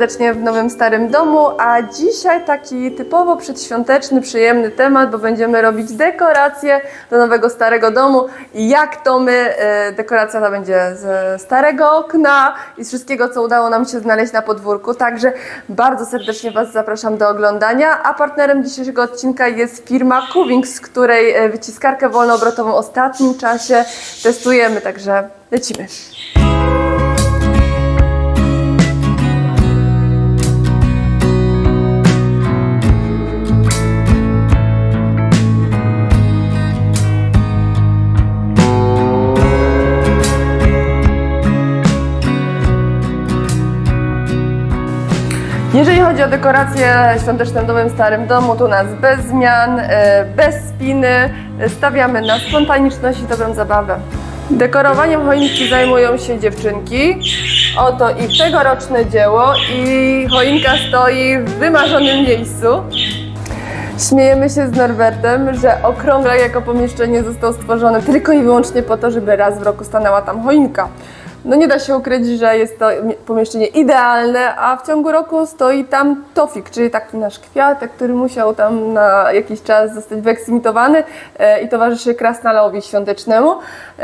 serdecznie w nowym starym domu, a dzisiaj taki typowo przedświąteczny, przyjemny temat, bo będziemy robić dekoracje do nowego starego domu. Jak to my, e, dekoracja ta będzie ze starego okna i z wszystkiego, co udało nam się znaleźć na podwórku. Także bardzo serdecznie Was zapraszam do oglądania, a partnerem dzisiejszego odcinka jest firma Cuvings, z której e, wyciskarkę wolnoobrotową w ostatnim czasie testujemy, także lecimy. Chodzi o świąteczne w nowym starym domu, to u nas bez zmian, e, bez spiny, e, stawiamy na spontaniczność i dobrą zabawę. Dekorowaniem choinki zajmują się dziewczynki. Oto ich tegoroczne dzieło i choinka stoi w wymarzonym miejscu. Śmiejemy się z Norbertem, że okrągla jako pomieszczenie został stworzony tylko i wyłącznie po to, żeby raz w roku stanęła tam choinka. No nie da się ukryć, że jest to mi- pomieszczenie idealne, a w ciągu roku stoi tam tofik, czyli taki nasz kwiatek, który musiał tam na jakiś czas zostać wyeksmitowany e, i towarzyszy krasnalowi świątecznemu.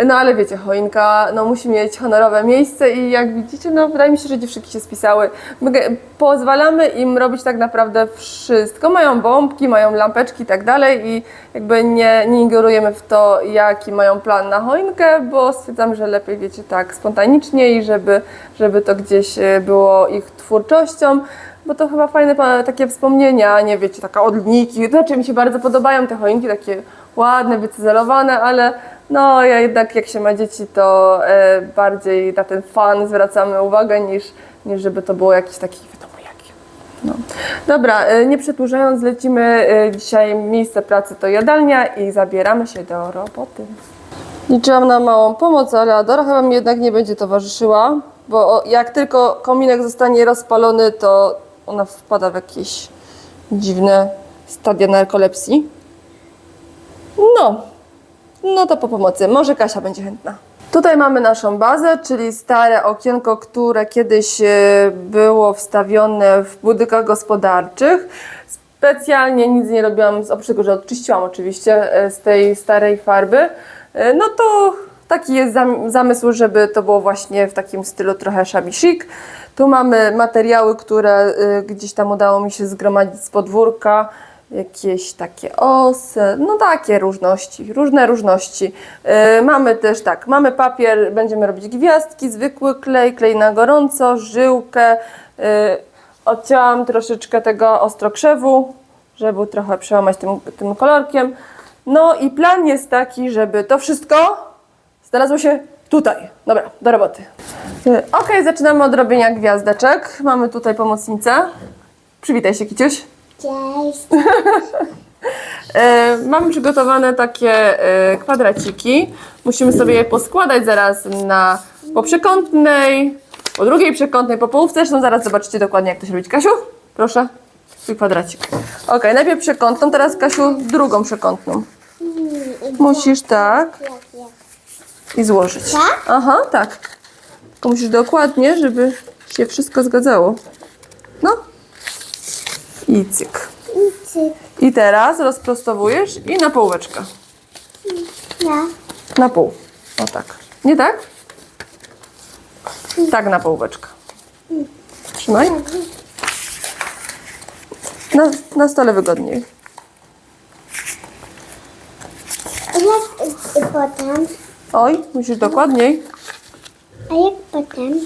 No ale wiecie, choinka no, musi mieć honorowe miejsce i jak widzicie, no wydaje mi się, że dziewczynki się spisały. My pozwalamy im robić tak naprawdę wszystko. Mają bombki, mają lampeczki i tak dalej i jakby nie, nie ingerujemy w to, jaki mają plan na choinkę, bo stwierdzamy, że lepiej, wiecie, tak spontanicznie i żeby, żeby to gdzieś e, było ich twórczością, bo to chyba fajne takie wspomnienia, nie wiecie, taka odlniki. Znaczy mi się bardzo podobają te choinki, takie ładne, wycyzelowane, ale no ja jednak jak się ma dzieci, to e, bardziej na ten fan zwracamy uwagę niż, niż żeby to było jakiś taki. No. Dobra, e, nie przedłużając, lecimy dzisiaj miejsce pracy to jadalnia i zabieramy się do roboty. Liczyłam na małą pomoc, ale Adora chyba mi jednak nie będzie towarzyszyła, bo jak tylko kominek zostanie rozpalony, to ona wpada w jakieś dziwne stadia narkolepsji. No, no to po pomocy. Może Kasia będzie chętna. Tutaj mamy naszą bazę, czyli stare okienko, które kiedyś e, było wstawione w budynkach gospodarczych. Specjalnie nic nie robiłam, oprócz tego, że odczyściłam oczywiście e, z tej starej farby. E, No to taki jest zam- zamysł, żeby to było właśnie w takim stylu trochę shabby chic. Tu mamy materiały, które e, gdzieś tam udało mi się zgromadzić z podwórka jakieś takie osy, no takie różności, różne różności. Yy, mamy też tak, mamy papier, będziemy robić gwiazdki, zwykły klej, klej na gorąco, żyłkę. Yy, odcięłam troszeczkę tego ostrokrzewu, żeby trochę przełamać tym, tym kolorkiem. No i plan jest taki, żeby to wszystko znalazło się tutaj. Dobra, do roboty. Yy, Ok, zaczynamy od robienia gwiazdeczek. Mamy tutaj pomocnicę. Przywitaj się, Kiciuś. Cześć. E, Mam przygotowane takie e, kwadraciki. Musimy sobie je poskładać zaraz na po przekątnej, po drugiej przekątnej, po połówce. Zresztą zaraz zobaczycie dokładnie, jak to się robi. Kasiu, proszę, twój kwadracik. Ok, najpierw przekątną, teraz Kasiu drugą przekątną. Musisz tak i złożyć. Tak? Aha, tak. Tylko musisz dokładnie, żeby się wszystko zgadzało. No. I cyk. Cyk. I teraz rozprostowujesz i na połóweczkę. Ja. Na pół. O tak. Nie tak? Tak na połóweczkę. Trzymaj. Na, na stole wygodniej. A jak y, potem? Oj, musisz dokładniej. A jak potem?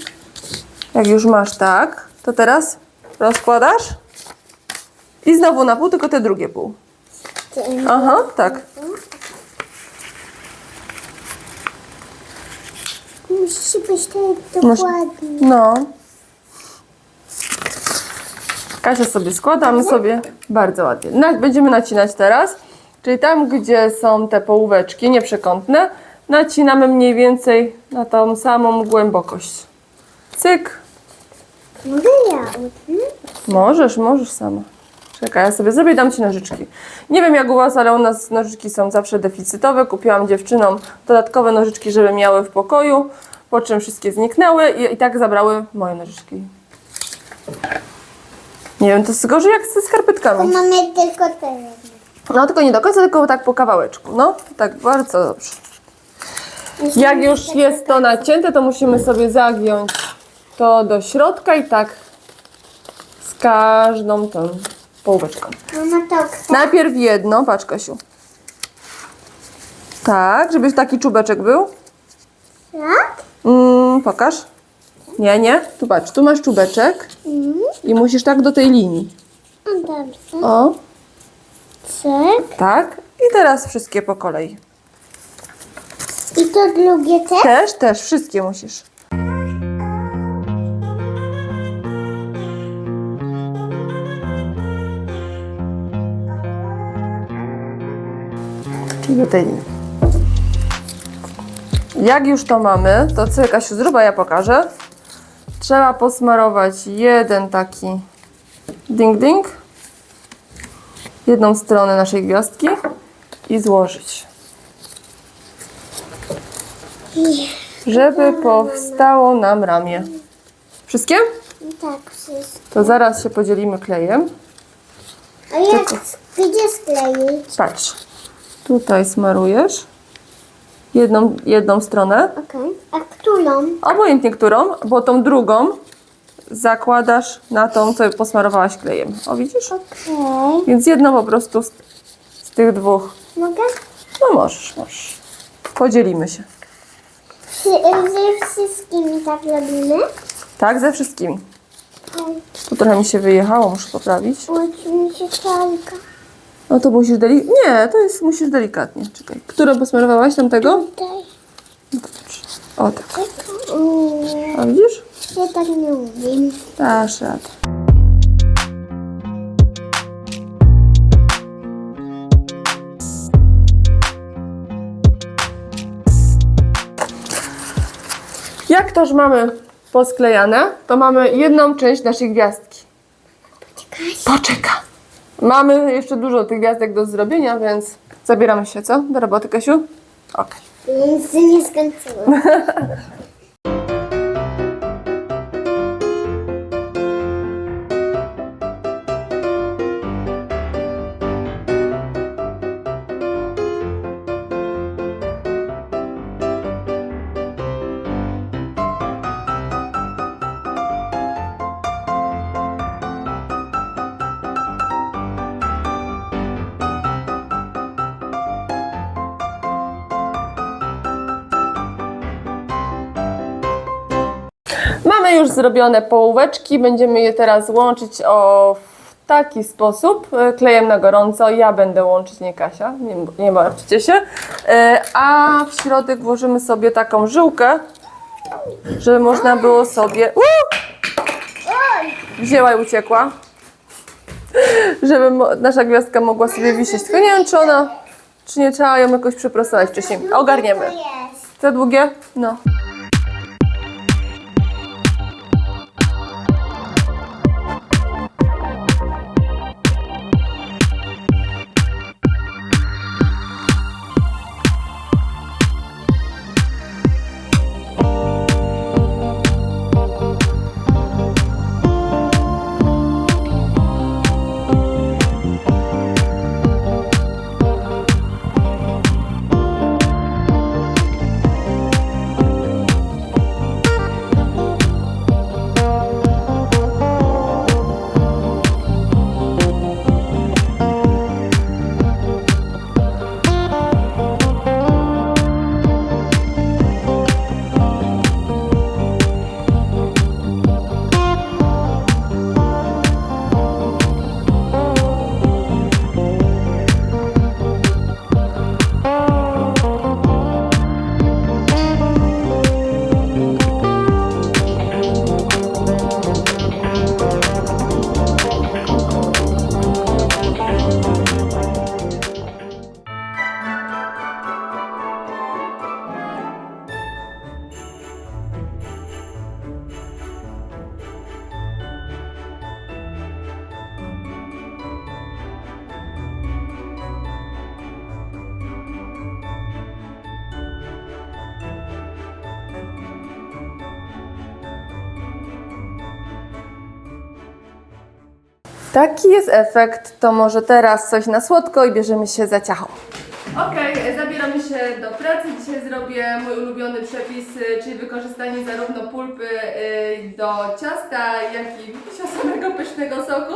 Jak już masz tak, to teraz rozkładasz i znowu na pół, tylko te drugie pół. Aha, tak. Musi być tak dokładnie. No. Kasia sobie składa, my sobie bardzo ładnie. Na, będziemy nacinać teraz, czyli tam, gdzie są te połóweczki nieprzekątne, nacinamy mniej więcej na tą samą głębokość. Cyk. Mogę ja utnę? Możesz, możesz sama. Czekaj, ja sobie zrobię, dam Ci nożyczki. Nie wiem jak u Was, ale u nas nożyczki są zawsze deficytowe. Kupiłam dziewczynom dodatkowe nożyczki, żeby miały w pokoju, po czym wszystkie zniknęły i, i tak zabrały moje nożyczki. Nie wiem, to jest gorzej jak ze To skarpetkami. mamy tylko te. No tylko nie do końca, tylko tak po kawałeczku. No, tak bardzo dobrze. Jak już jest to nacięte, to musimy sobie zagiąć to do środka i tak z każdą tą połóweczką. Mama to chce. Najpierw jedno, patrz Kasiu. Tak, żeby taki czubeczek był. Tak? Mm, pokaż. Nie, nie. Tu patrz, tu masz czubeczek Mhm. i musisz tak do tej linii. No dobrze. O, Cyk. tak. I teraz wszystkie po kolei. I to drugie też? Też, też, wszystkie musisz. Czyli linii. Jak już to mamy, to co Kasiu zrób, a ja pokażę. Trzeba posmarować jeden taki ding-ding, jedną stronę naszej gwiazdki i złożyć. Żeby powstało nam ramię. Wszystkie? Tak, wszystko. To zaraz się podzielimy klejem. A jak, gdzie skleić? Patrz. Tutaj smarujesz jedną, jedną stronę, Okej. A którą? obojętnie którą, bo tą drugą zakładasz na tą, co posmarowałaś klejem. O, widzisz? Okej. Więc jedną po prostu z, z tych dwóch. Mogę? No możesz, możesz. Podzielimy się. Czy ze wszystkimi tak robimy? Tak, ze wszystkimi. Oj, Tu trochę mi się wyjechało, muszę poprawić. uczy mi się czajka. No to musisz delikatnie. Nie, to jest musisz delikatnie. Czekaj. Którą posmarowałaś tamtego? Tutaj. O tak. A widzisz? Ja tak nie umiem. Dasz radę. Jak to już mamy posklejane, to mamy jedną część naszej gwiazdki. Czekaj. Poczeka. Mamy jeszcze dużo tych gwiazdek do zrobienia, więc zabieramy się, co? Do roboty, Kasiu? Okej. Więc nie skończyłem. już zrobione połóweczki, będziemy je teraz łączyć o w taki sposób, e, klejem na gorąco. Ja będę łączyć, nie Kasia, nie, nie martwcie się. E, A w środek włożymy sobie taką żyłkę, żeby można było sobie... Wzięła i uciekła. Żeby nasza gwiazdka mogła sobie wisieć. Tylko nie wiem, czy ona, czy nie trzeba ją jakoś przeprostować wcześniej. Ogarniemy. Za długie? No. Taki jest efekt, to może teraz coś na słodko i bierzemy się za ciacho. Okej, zabieramy się do pracy. Dzisiaj zrobię mój ulubiony przepis, y, czyli wykorzystanie zarówno pulpy y, do ciasta, jak i samego pysznego soku.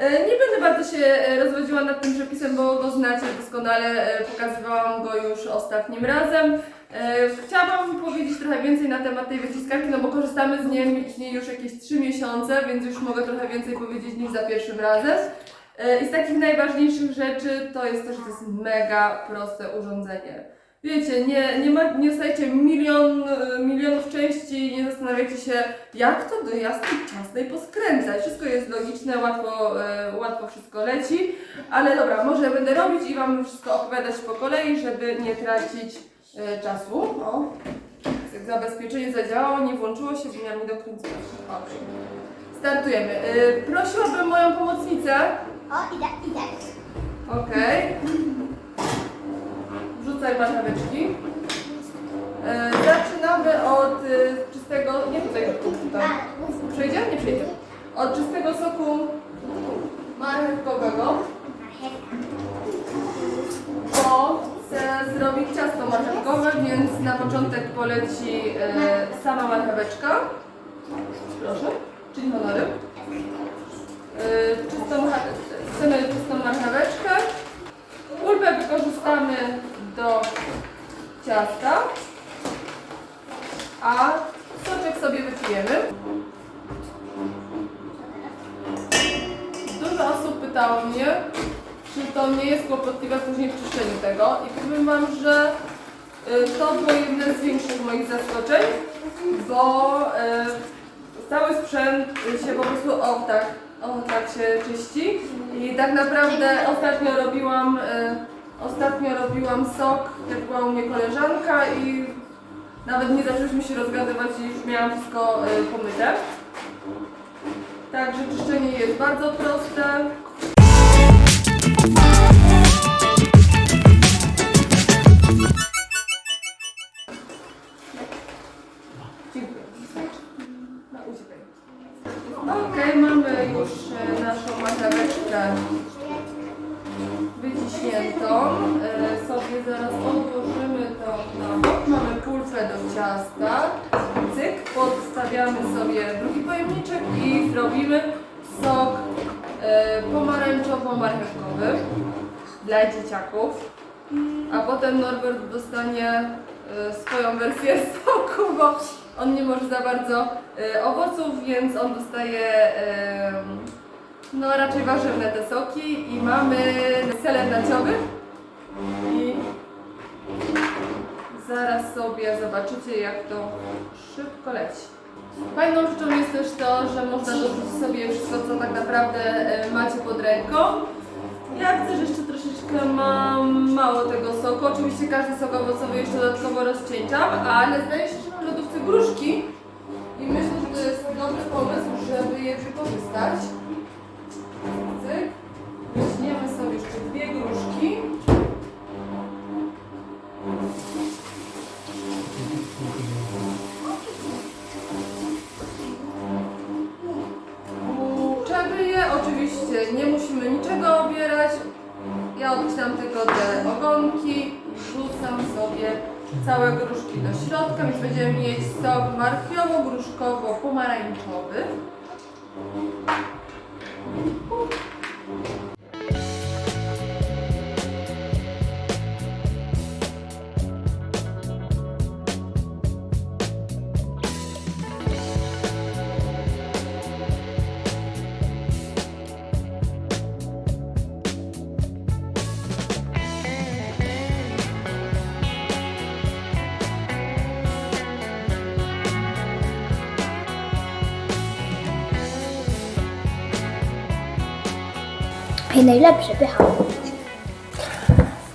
Y, Nie będę bardzo się y, rozwodziła nad tym przepisem, bo go znacie doskonale, y, pokazywałam go już ostatnim razem. Chciałabym powiedzieć trochę więcej na temat tej wyciskarki, no bo korzystamy z niej, już jakieś 3 miesiące, więc już mogę trochę więcej powiedzieć niż za pierwszym razem. E, I z takich najważniejszych rzeczy to jest to, że to jest mega proste urządzenie. Wiecie, nie, nie, ma, nie dostajecie milion, e, milionów części, nie zastanawiacie się, jak to do jasnej ciasnej poskręcać. Wszystko jest logiczne, łatwo, e, łatwo wszystko leci. Ale dobra, może będę robić i Wam wszystko opowiadać po kolei, żeby nie tracić e, czasu. O, zabezpieczenie zadziałało, nie włączyło się, bo miałam niedokręcone. Dobrze. Startujemy. Prosiłabym moją pomocnicę, O, idę, idę. Okej. Wrzucaj marcheweczki. E, zaczynamy od y, czystego, nie tutaj, tutaj. Przejdzie? Nie przejdzie. Od czystego soku marchewkowego. Bo chcę zrobić ciasto marchewkowe, więc na początek poleci e, sama marcheweczka. Proszę, czyli honory. Z większych moich zaskoczeń, bo y, cały sprzęt się po prostu o tak, o tak się czyści i tak naprawdę ostatnio robiłam y, ostatnio robiłam sok, jak była u mnie koleżanka i nawet nie zaczęliśmy się rozgadywać i już miałam wszystko y, pomyte. Także czyszczenie jest bardzo proste. I zrobimy sok e, pomarańczowo-marchewkowy dla dzieciaków. A potem Norbert dostanie e, swoją wersję soku, bo on nie może za bardzo e, owoców, więc on dostaje no raczej warzywne te soki i mamy seler naciowy i zaraz sobie zobaczycie jak to szybko leci. Fajną rzeczą jest też to, że można dorzucić sobie wszystko co tak naprawdę e, macie pod ręką. Ja że jeszcze troszeczkę mam mało tego soku. Oczywiście każdy sok owocowy jeszcze dodatkowo rozcieńczam, ale zdaje się, I najlepsze, pycha.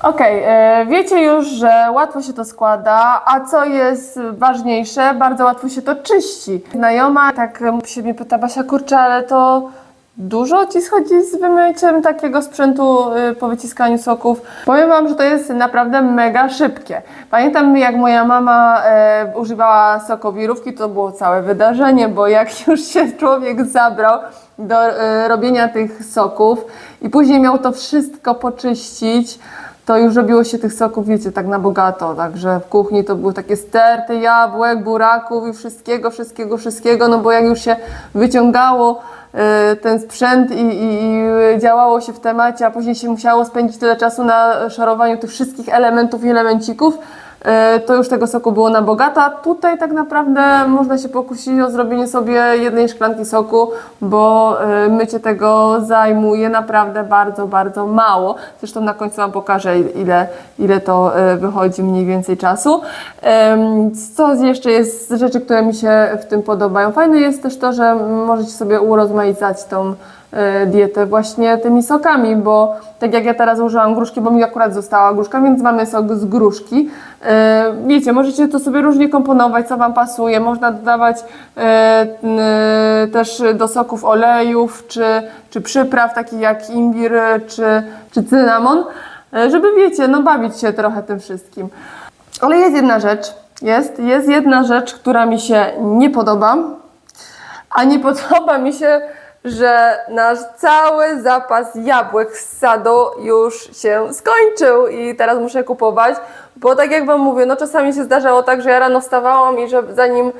Okej, e, wiecie już, że łatwo się to składa, a co jest ważniejsze, bardzo łatwo się to czyści. Znajoma tak e, się mnie pyta, Basia, kurczę, ale to Dużo ci schodzi z wymyciem takiego sprzętu y, po wyciskaniu soków. Powiem Wam, że to jest naprawdę mega szybkie. Pamiętam, jak moja mama e, używała sokowirówki, to było całe wydarzenie, bo jak już się człowiek zabrał do e, robienia tych soków i później miał to wszystko poczyścić, to już robiło się tych soków, wiecie, tak na bogato. Także w kuchni to były takie sterty jabłek, buraków i wszystkiego, wszystkiego, wszystkiego, no bo jak już się wyciągało ten sprzęt i, i, i działało się w temacie, a później się musiało spędzić tyle czasu na szarowaniu tych wszystkich elementów i elemencików, e, to już tego soku było na bogata. Tutaj tak naprawdę można się pokusić o zrobienie sobie jednej szklanki soku, bo e, mycie tego zajmuje naprawdę bardzo, bardzo mało. Zresztą na końcu Wam pokażę, ile, ile to wychodzi mniej więcej czasu. Co jeszcze jest z rzeczy, które mi się w tym podobają? Fajne jest też to, że możecie sobie urozmaicać tą e, dietę właśnie tymi sokami, bo tak jak ja teraz użyłam gruszki, bo mi akurat została gruszka, więc mamy sok z gruszki. E, Wiecie, możecie to sobie różnie komponować, co Wam pasuje. Można dodawać e, też do soków olejów, czy, czy przypraw takich jak imbir, czy, czy cynamon, żeby wiecie, no bawić się trochę tym wszystkim. Ale jest jedna rzecz, jest, jest jedna rzecz, która mi się nie podoba, a nie podoba mi się, że nasz cały zapas jabłek z sadu już się skończył i teraz muszę kupować, bo tak jak Wam mówię, no czasami się zdarzało tak, że ja rano wstawałam i że zanim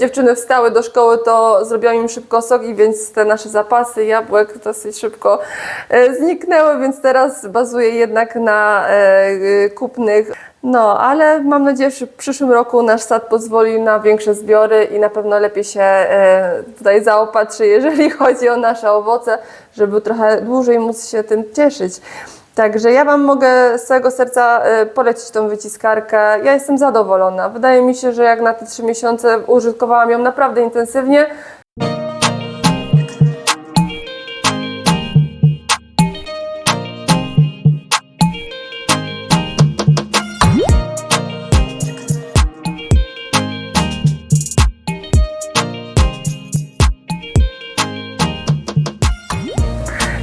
dziewczyny wstały do szkoły, to zrobiłam im szybko soki, więc te nasze zapasy jabłek dosyć szybko e, zniknęły, więc teraz bazuję jednak na e, e, kupnych no, ale mam nadzieję, że w przyszłym roku nasz sad pozwoli na większe zbiory i na pewno lepiej się e, tutaj zaopatrzy, jeżeli chodzi o nasze owoce, żeby trochę dłużej móc się tym cieszyć. Także ja Wam mogę z całego serca e, polecić tą wyciskarkę. Ja jestem zadowolona. Wydaje mi się, że jak na te trzy miesiące użytkowałam ją naprawdę intensywnie,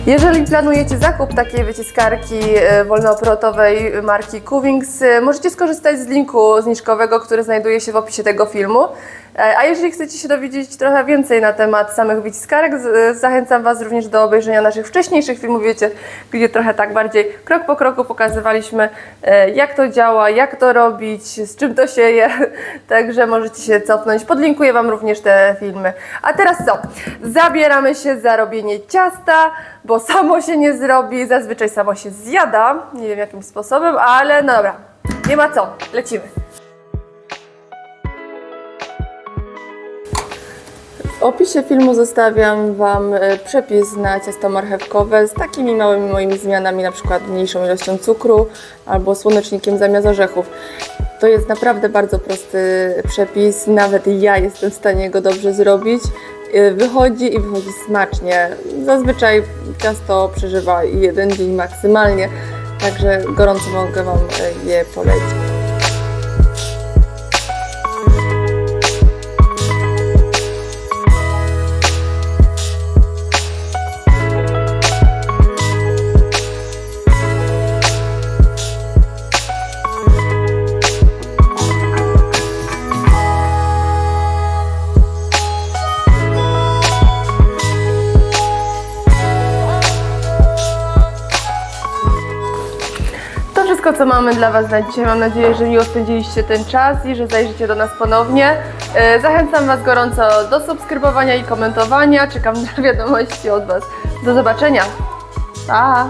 Jeżeli planujecie zakup takiej wyciskarki e, wolnoobrotowej marki Cuvings, e, możecie skorzystać z linku zniżkowego, który znajduje się w opisie tego filmu. E, A jeżeli chcecie się dowiedzieć trochę więcej na temat samych wyciskarek, zachęcam Was również do obejrzenia naszych wcześniejszych filmów, wiecie, gdzie trochę tak bardziej krok po kroku pokazywaliśmy, e, jak to działa, jak to robić, z czym to się je. Także możecie się cofnąć. Podlinkuję Wam również te filmy. A teraz co? Zabieramy się za robienie ciasta, bo samo się nie zrobi, zazwyczaj samo się zjada, nie wiem jakim sposobem, ale no dobra, nie ma co, lecimy. Opisie filmu zostawiam Wam e, przepis na ciasto marchewkowe z takimi małymi moimi zmianami, na przykład mniejszą ilością cukru albo słonecznikiem zamiast orzechów. To jest naprawdę bardzo prosty przepis, nawet ja jestem w stanie go dobrze zrobić. E, Wychodzi i wychodzi smacznie. Zazwyczaj ciasto przeżywa jeden dzień maksymalnie, także gorąco mogę Wam e, je polecić. Co mamy dla Was na dzisiaj. Mam nadzieję, że miło spędziliście ten czas i że zajrzycie do nas ponownie. E, Zachęcam Was gorąco do subskrybowania i komentowania. Czekam na wiadomości od Was. Do zobaczenia. Pa!